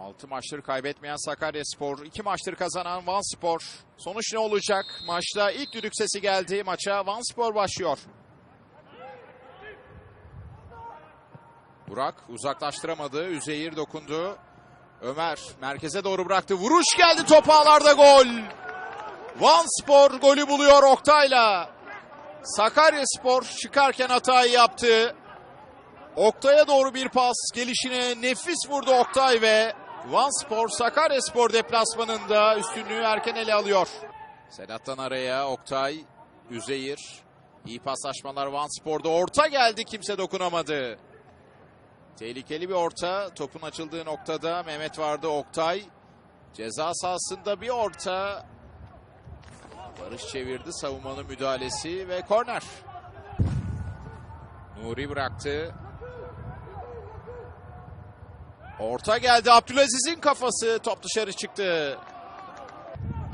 6 maçları kaybetmeyen Sakaryaspor, 2 maçtır kazanan Vanspor. Sonuç ne olacak? Maçta ilk düdük sesi geldi. Maça Vanspor başlıyor. Burak uzaklaştıramadı. Üzeyir dokundu. Ömer merkeze doğru bıraktı. Vuruş geldi top ağlarda gol. Vanspor golü buluyor Oktay'la. Sakaryaspor çıkarken hatayı yaptı. Oktay'a doğru bir pas gelişine nefis vurdu Oktay ve Vanspor Sakaryaspor deplasmanında üstünlüğü erken ele alıyor. Sedat'tan araya Oktay, Üzeyir. İyi paslaşmalar Vanspor'da orta geldi kimse dokunamadı. Tehlikeli bir orta topun açıldığı noktada Mehmet vardı Oktay. Ceza sahasında bir orta. Barış çevirdi savunmanın müdahalesi ve korner. Nuri bıraktı. Orta geldi. Abdülaziz'in kafası. Top dışarı çıktı.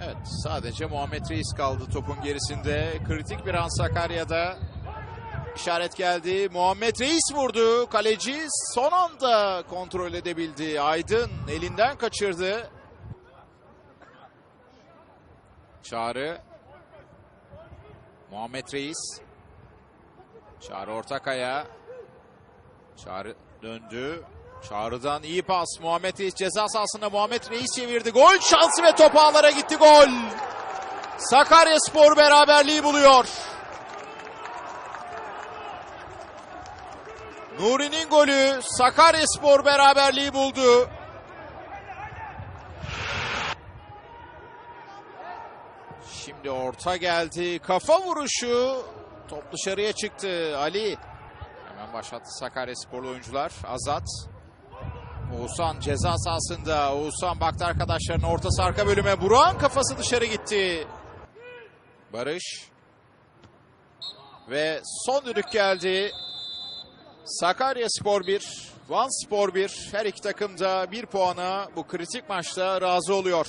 Evet sadece Muhammed Reis kaldı topun gerisinde. Kritik bir an Sakarya'da. İşaret geldi. Muhammed Reis vurdu. Kaleci son anda kontrol edebildi. Aydın elinden kaçırdı. Çağrı. Muhammed Reis. Çağrı Ortakaya. Çağrı döndü. Çağrı'dan iyi pas. Muhammed Reis ceza sahasında Muhammed Reis çevirdi. Gol şansı ve top ağlara gitti gol. Sakaryaspor beraberliği buluyor. Nuri'nin golü Sakaryaspor beraberliği buldu. Şimdi orta geldi. Kafa vuruşu. Top dışarıya çıktı. Ali. Hemen başlattı Sakaryasporlu oyuncular. Azat. Oğuzhan ceza sahasında. Oğuzhan baktı arkadaşlarına ortası arka bölüme. Burak'ın kafası dışarı gitti. Barış. Ve son düdük geldi. Sakarya Spor 1, Van Spor 1. Her iki takım da bir puana bu kritik maçta razı oluyor.